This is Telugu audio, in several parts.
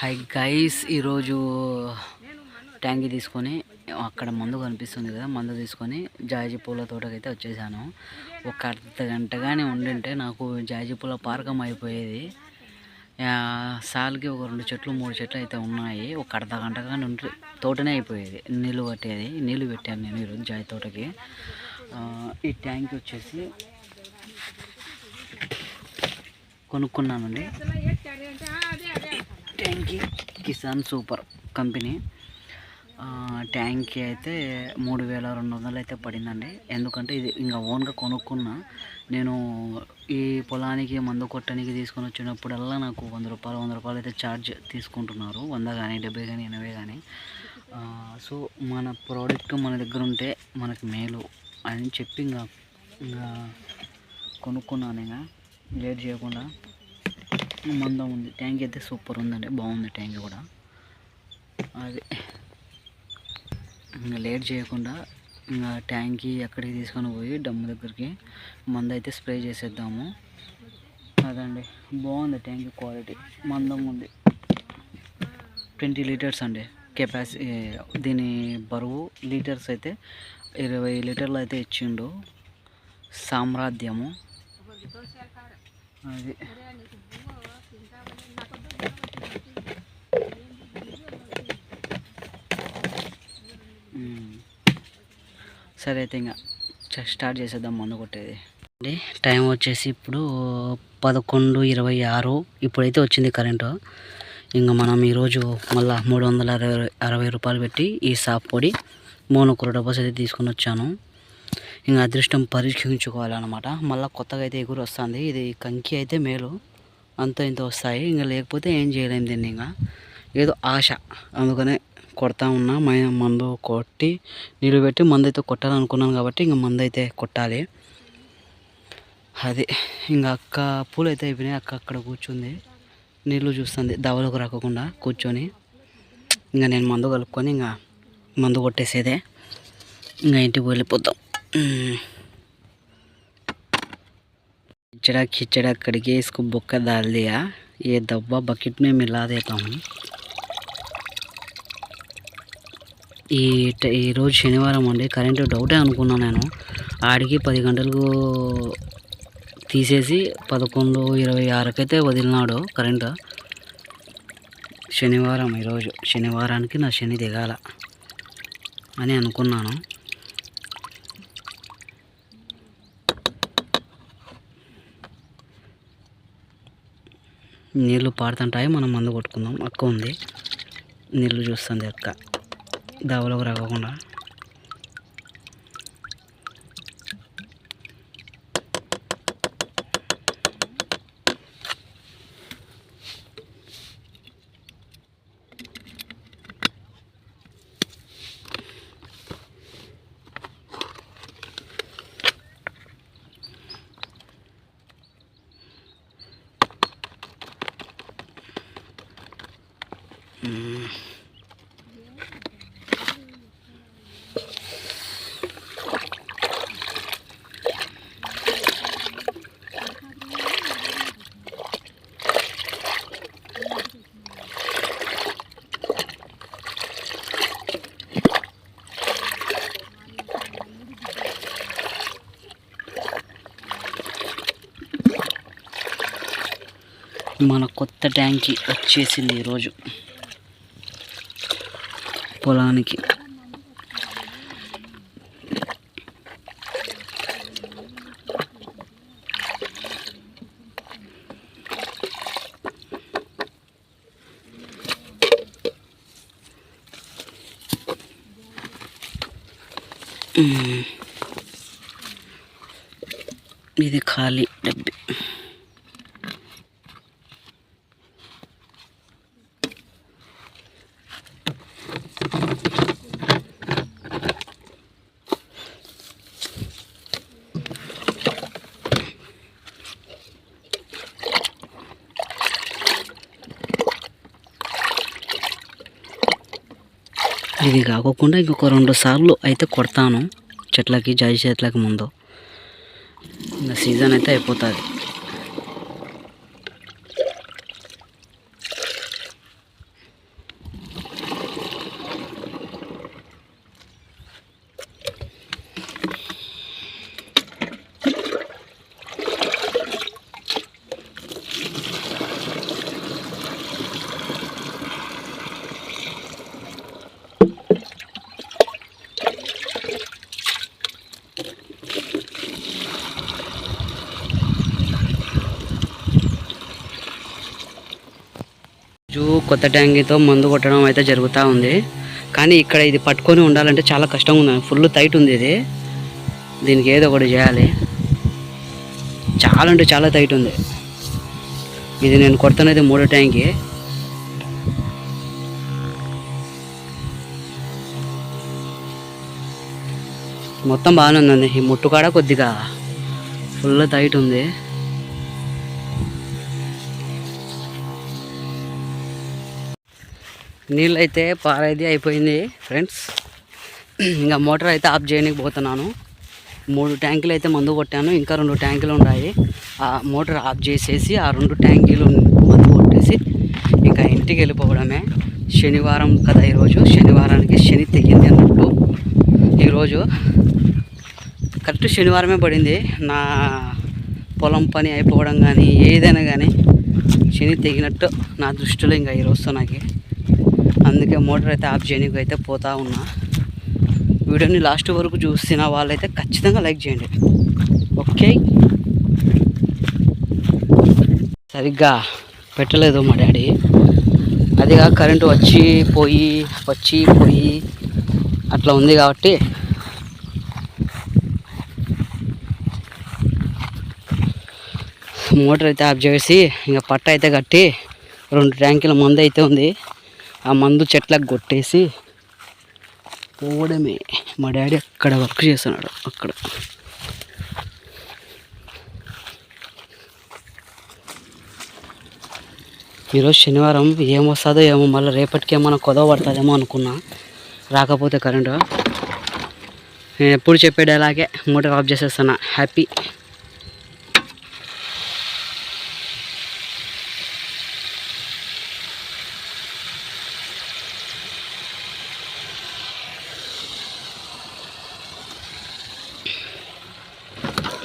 హై గైస్ ఈరోజు ట్యాంక్ తీసుకొని అక్కడ మందు కనిపిస్తుంది కదా మందు తీసుకొని జాజీ పూల తోటకైతే వచ్చేసాను. ఒక అర్ధ గంట కానీ ఉండింటే నాకు జాజీ పూల పార్కం అయిపోయేది. సాల్కి ఒక రెండు చెట్లు మూడు చెట్లు అయితే ఉన్నాయి. ఒక అర్ధ గంటగానే ఉంటే తోటనే అయిపోయేది. నీళ్ళు పట్టేది. నీళ్ళు పెట్టాను నేను ఈరోజు జాజి తోటకి. ఈ ట్యాంక్ వచ్చేసి కొనుక్కున్నానండి ట్యాంకీ కిసాన్ సూపర్ కంపెనీ. ట్యాంక్కి అయితే మూడు వేల రెండు వందలు అయితే పడిందండి. ఎందుకంటే ఇది ఇంకా ఓన్గా కొనుక్కున్నా నేను ఈ పొలానికి మందు కొట్టడానికి తీసుకొని వచ్చినప్పుడల్లా నాకు వంద రూపాయలు వంద రూపాయలు అయితే ఛార్జ్ తీసుకుంటున్నారు. వంద కానీ డెబ్బై కానీ ఎనభై కానీ సో మన ప్రోడక్ట్ మన దగ్గర ఉంటే మనకు మేలు అని చెప్పి ఇంకా ఇంకా కొనుక్కున్నాను ఇంకా. లేట్ చేయకుండా మందం ఉంది. ట్యాంక్ అయితే సూపర్ ఉందండి. బాగుంది ట్యాంక్ కూడా. అది. లేట్ చేయకుండా ఇంకా ట్యాంక్కి ఎక్కడికి తీసుకొని పోయి డమ్ము దగ్గరికి మందు అయితే స్ప్రే చేసేద్దాము. అదండి. బాగుంది ట్యాంక్ క్వాలిటీ. మందం ఉంది. ట్వంటీ లీటర్స్ అండి. కెపాసిటీ దీని బరువు లీటర్స్ అయితే ఇరవై లీటర్లు అయితే ఇచ్చిండు. సామ్రాజ్యము. అది మ్మ్. సరే అయితే ఇంకా స్టార్ట్ చేసేద్దాం మందు కొట్టేది. అండి టైం వచ్చేసి ఇప్పుడు పదకొండు ఇరవై ఆరు. ఇప్పుడైతే వచ్చింది కరెంటు. ఇంకా మనం ఈరోజు మళ్ళీ మూడు వందల అరవై అరవై రూపాయలు పెట్టి ఈ సాప్ పొడి మోనొకరు డబ్బాస్ అయితే తీసుకొని వచ్చాను. ఇంకా అదృష్టం పరీక్షించుకోవాలన్నమాట. మళ్ళీ కొత్తగా అయితే ఎగురు వస్తుంది. ఇది కంకి అయితే మేలు. అంత ఇంత వస్తాయి. ఇంకా లేకపోతే ఏం చేయలేము దీన్ని ఇంకా ఏదో ఆశ. అందుకనే కొడతా ఉన్నా మ- మందు కొట్టి నీళ్ళు పెట్టి మందు అయితే కొట్టాలనుకున్నాను కాబట్టి ఇంకా మందు అయితే కొట్టాలి అది ఇంకా అక్క పూలు అయితే అయిపోయినాయి అక్క అక్కడ కూర్చుంది నీళ్ళు చూస్తుంది దవలకు రాకుండా కూర్చొని ఇంకా నేను మందు కలుపుకొని ఇంకా మందు కొట్టేసేదే ఇంకా ఇంటికి వెళ్ళిపోతాం ఉమ్. खिचड़ा खिचड़ा करके इसको बुक्का डाल दिया ये डब्बा बकेट में मिला देता हूँ ఈ ట- ఈరోజు శనివారం అండి. కరెంటు డౌటే అనుకున్నాను నేను. ఆడికి పది గంటలకు తీసేసి పదకొండు ఇరవై ఆరుకైతే వదిలినాడు కరెంటు. శనివారం ఈరోజు శనివారానికి నా శని దిగాల అని అనుకున్నాను. నీళ్ళు పాడుతుంటాయి మనం మందు కొట్టుకుందాం. అక్క ఉంది. నీళ్ళు చూస్తుంది అక్క. దావలోకి రాకుండా మన కొత్త ట్యాంకి వచ్చేసింది ఈరోజు. పొలానికి. ఇది ఖాళీ డబ్బి. ఇది కాకుండా ఇంకొక రెండు సార్లు అయితే కొడతాను. చెట్లకి జాజి చెట్లకి ముందు. ఇంకా సీజన్ అయితే అయిపోతుంది. కొత్త ట్యాంకీతో మందు కొట్టడం అయితే జరుగుతూ ఉంది. కానీ ఇక్కడ ఇది పట్టుకొని ఉండాలంటే చాలా కష్టంగా ఉంది. ఫుల్ టైట్ ఉంది ఇది. దీనికి ఏదో ఒకటి చేయాలి. చాలా అంటే చాలా టైట్ ఉంది. ఇది నేను కొడుతున్నది మూడో ట్యాంకి. మొత్తం బాగానే ఉందండి. ఈ ముట్టు కాడ కొద్దిగా ఫుల్ టైట్ ఉంది. నీళ్ళు అయితే పారేది అయిపోయింది ఫ్రెండ్స్ ఇంకా మోటార్ అయితే ఆఫ్ చేయడానికి పోతున్నాను. మూడు ట్యాంకులు అయితే మందు కొట్టాను ఇంకా రెండు ట్యాంకులు ఉన్నాయి. ఆ మోటార్ ఆఫ్ చేసేసి ఆ రెండు ట్యాంకులు మందు కొట్టేసి ఇంకా ఇంటికి వెళ్ళిపోవడమే. శనివారం కదా ఈరోజు. శనివారానికి శని తెగింది అన్నట్టు. ఈరోజు కరెక్ట్ శనివారమే పడింది. నా పొలం పని అయిపోవడం కానీ ఏదైనా కానీ శని తెగినట్టు నా దృష్టిలో ఇంకా ఈరోజుతో నాకు అందుకే మోటార్ అయితే ఆఫ్ చేయడానికి అయితే పోతా ఉన్నా. వీడియోని లాస్ట్ వరకు చూసిన వాళ్ళైతే ఖచ్చితంగా లైక్ చేయండి. ఓకే? సరిగ్గా పెట్టలేదు మా డాడీ. అదిగా కరెంటు వచ్చి పోయి వచ్చి పోయి అట్లా ఉంది కాబట్టి మోటార్ అయితే ఆఫ్ చేసి ఇంకా పట్ట అయితే కట్టి రెండు ట్యాంకుల మందు అయితే ఉంది. ఆ మందు చెట్లకు కొట్టేసి పోవడమే. మా డాడీ అక్కడ వర్క్ చేస్తున్నాడు అక్కడ. ఈరోజు శనివారం ఏమొస్తుందో ఏమో మళ్ళీ రేపటికి ఏమైనా కొదవ పడుతుందేమో అనుకున్నా. రాకపోతే కరెంటు నేను ఎప్పుడు చెప్పేది అలాగే మోటార్ ఆఫ్ చేసేస్తున్నా. హ్యాపీ.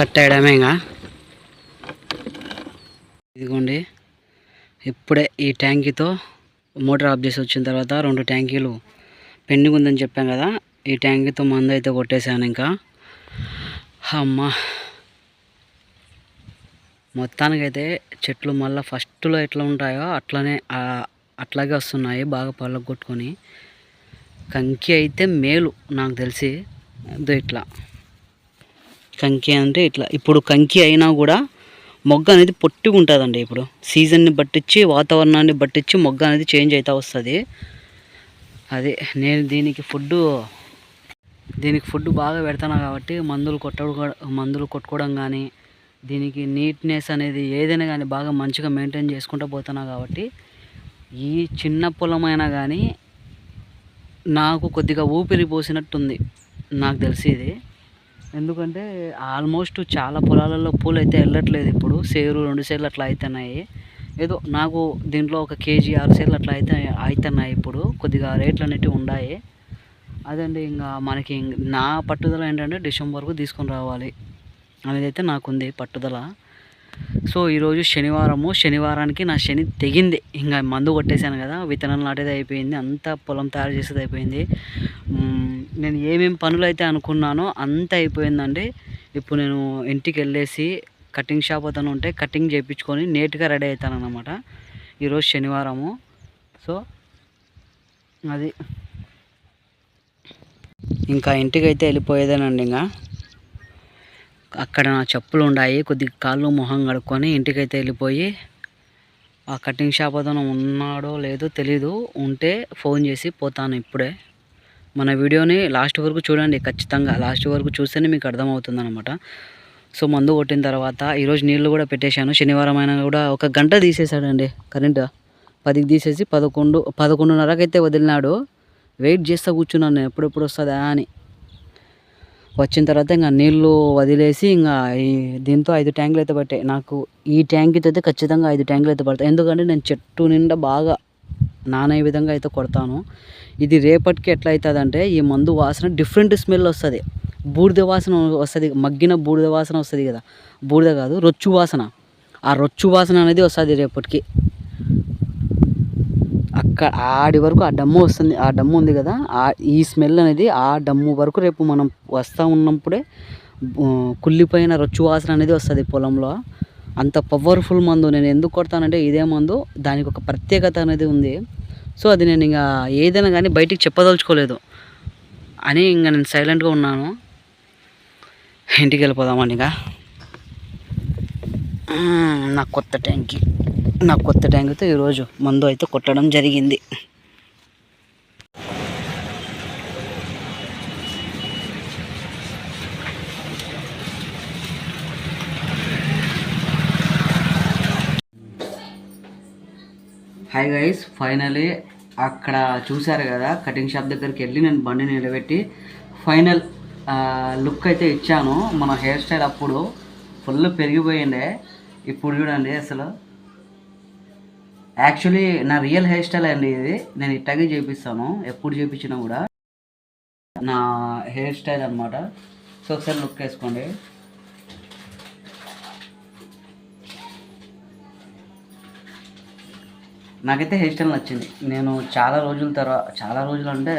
కట్టేయడమే ఇంకా. ఇదిగోండి. ఇప్పుడే ఈ ట్యాంకీతో మోటార్ ఆఫ్ చేసి వచ్చిన తర్వాత రెండు ట్యాంకీలు పెండింగ్ ఉందని చెప్పాం కదా ఈ ట్యాంకీతో మందు అయితే కొట్టేశాను ఇంకా. అమ్మ. మొత్తానికైతే చెట్లు మళ్ళీ ఫస్ట్లో ఎట్లా ఉంటాయో అట్లనే అట్లాగే వస్తున్నాయి బాగా పళ్ళకు కొట్టుకొని. కంకి అయితే మేలు నాకు తెలిసి. ఇట్లా. కంకి అంటే ఇట్లా. ఇప్పుడు కంకి అయినా కూడా మొగ్గ అనేది పొట్టిగా ఉంటుందండి ఇప్పుడు. సీజన్ని బట్టించి వాతావరణాన్ని బట్టించి మొగ్గ అనేది చేంజ్ అవుతూ వస్తుంది. అదే నేను దీనికి ఫుడ్ దీనికి ఫుడ్ బాగా పెడతాను కాబట్టి మందులు కొట్టడం మందులు కొట్టుకోవడం కానీ దీనికి నీట్నెస్ అనేది ఏదైనా కానీ బాగా మంచిగా మెయింటైన్ చేసుకుంటూ పోతున్నా కాబట్టి ఈ చిన్న పొలమైనా కానీ నాకు కొద్దిగా ఊపిరి పోసినట్టుంది. నాకు తెలిసి ఇది. ఎందుకంటే ఆల్మోస్ట్ చాలా పొలాలలో పూలు అయితే వెళ్ళట్లేదు ఇప్పుడు. సేరు రెండు సేర్లు అట్లా అవుతున్నాయి ఏదో నాకు దీంట్లో ఒక కేజీ ఆరు సేర్లు అట్లా అయితే అవుతున్నాయి ఇప్పుడు. కొద్దిగా రేట్లు అనేటివి ఉన్నాయి అదండి ఇంకా మనకి నా పట్టుదల ఏంటంటే డిసెంబర్కు తీసుకొని రావాలి అనేది అయితే నాకుంది పట్టుదల. సో ఈరోజు శనివారము. శనివారానికి నా శని తెగింది. ఇంకా మందు కొట్టేశాను కదా. విత్తనాలు నాటేది అయిపోయింది. అంతా పొలం తయారు చేసేది అయిపోయింది. నేను ఏమేమి పనులు అయితే అనుకున్నానో అంత అయిపోయిందండి. ఇప్పుడు నేను ఇంటికి వెళ్ళేసి కటింగ్ షాప్ అతను ఉంటే కటింగ్ చేయించుకొని నేట్గా రెడీ అవుతాను అనమాట ఈరోజు శనివారము. సో అది. ఇంకా ఇంటికి అయితే వెళ్ళిపోయేదేనండి ఇంకా. అక్కడ నా చెప్పులు ఉన్నాయి కొద్దిగా కాళ్ళు మొహం కడుక్కొని ఇంటికైతే వెళ్ళిపోయి ఆ కటింగ్ షాప్ అతను ఉన్నాడో లేదో తెలీదు. ఉంటే ఫోన్ చేసి పోతాను ఇప్పుడే. మన వీడియోని లాస్ట్ వరకు చూడండి ఖచ్చితంగా లాస్ట్ వరకు చూస్తేనే మీకు అర్థమవుతుంది అనమాట సో మందు కొట్టిన తర్వాత ఈరోజు నీళ్ళు కూడా పెట్టేశాను. శనివారం అయినా కూడా ఒక గంట తీసేశాడండి కరెంట్. పదికి తీసేసి పదకొండు పదకొండున్నరకు అయితే వదిలినాడు. వెయిట్ చేస్తా కూర్చున్నాను నేను ఎప్పుడెప్పుడు వస్తుందా అని. వచ్చిన తర్వాత ఇంకా నీళ్ళు వదిలేసి ఇంకా ఈ దీంతో ఐదు ట్యాంకులు అయితే పట్టాయి. నాకు ఈ ట్యాంక్తో అయితే ఖచ్చితంగా ఐదు ట్యాంకులు అయితే పడతాయి. ఎందుకంటే నేను చెట్టు నిండా బాగా నానే విధంగా అయితే కొడతాను. ఇది రేపటికి ఎట్లా అవుతుందంటే ఈ మందు వాసన డిఫరెంట్ స్మెల్ వస్తుంది. బూడిద వాసన వస్తుంది మగ్గిన బూడిద వాసన వస్తుంది కదా. బూడిద కాదు రొచ్చు వాసన. ఆ రొచ్చు వాసన అనేది వస్తుంది రేపటికి. అక్కడ ఆడి వరకు ఆ డమ్ము వస్తుంది ఆ డమ్ము ఉంది కదా ఆ ఈ స్మెల్ అనేది ఆ డమ్ము వరకు రేపు మనం వస్తూ ఉన్నప్పుడే కుళ్ళిపోయిన రొచ్చు వాసన అనేది వస్తుంది పొలంలో. అంత పవర్ఫుల్ మందు. నేను ఎందుకు కొడతానంటే ఇదే మందు దానికి ఒక ప్రత్యేకత అనేది ఉంది. సో అది నేను ఇంకా ఏదైనా కానీ బయటికి చెప్పదలుచుకోలేదు. అని ఇంకా నేను సైలెంట్గా ఉన్నాను. ఇంటికి వెళ్ళిపోదామని ఇక. నా కొత్త ట్యాంక్కి నా కొత్త ట్యాంక్తో ఈరోజు మందు అయితే కొట్టడం జరిగింది. హాయ్ గైస్ ఫైనలీ అక్కడ చూశారు కదా కటింగ్ షాప్ దగ్గరికి వెళ్ళి నేను బండి నిలబెట్టి ఫైనల్ లుక్ అయితే ఇచ్చాను. మన హెయిర్ స్టైల్ అప్పుడు ఫుల్ పెరిగిపోయిండే ఇప్పుడు చూడండి అసలు. యాక్చువల్లీ నా రియల్ హెయిర్ స్టైల్ అండి ఇది. నేను ఇట్టాగే చేపిస్తాను. ఎప్పుడు చేపించినా కూడా నా హెయిర్ స్టైల్ అనమాట సో ఒకసారి లుక్ వేసుకోండి. నాకైతే హెయిర్ స్టైల్ నచ్చింది. నేను చాలా రోజుల తర్వాత చాలా రోజులు అంటే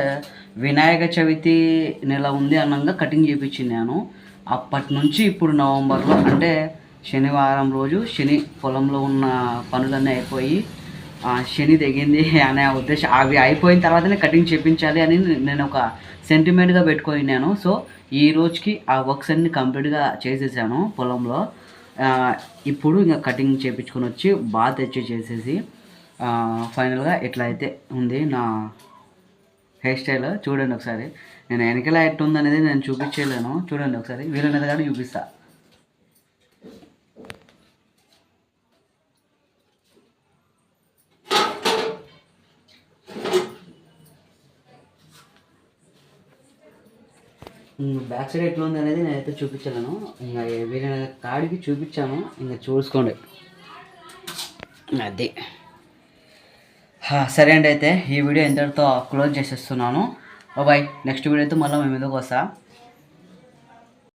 వినాయక చవితి నెల ఉంది అన్నంగా కటింగ్ చేయించింది నేను. అప్పటి నుంచి ఇప్పుడు నవంబర్లో అంటే శనివారం రోజు శని పొలంలో ఉన్న పనులన్నీ అయిపోయి శని తెగింది అనే ఉద్దేశం అవి అయిపోయిన తర్వాతనే కటింగ్ చేయించాలి అని నేను ఒక సెంటిమెంట్గా పెట్టుకున్నాను సో ఈ రోజుకి ఆ వర్క్స్ అన్ని కంప్లీట్గా చేసేసాను పొలంలో. ఇప్పుడు ఇంకా కటింగ్ చేయించుకొని వచ్చి బాగా తెచ్చి చేసేసి ఫైనల్గా ఇట్లా అయితే ఉంది నా హెయిర్ స్టైల్ చూడండి ఒకసారి. నేను వెనకల ఎట్టు ఉందనేది నేను చూపించలేను. చూడండి ఒకసారి. వీలనేది కానీ చూపిస్తా. బ్యాక్ సైడ్ ఎట్లా ఉంది అనేది నేనైతే చూపించలేను. ఇంకా వీళ్ళ కాడికి చూపించాను. ఇంకా చూసుకోండి. అది. సరే అండి అయితే ఈ వీడియో ఎంతటితో క్లోజ్ చేసేస్తున్నాను. బాయ్ నెక్స్ట్ వీడియోతో మళ్ళీ మేము ఎందుకు వస్తా.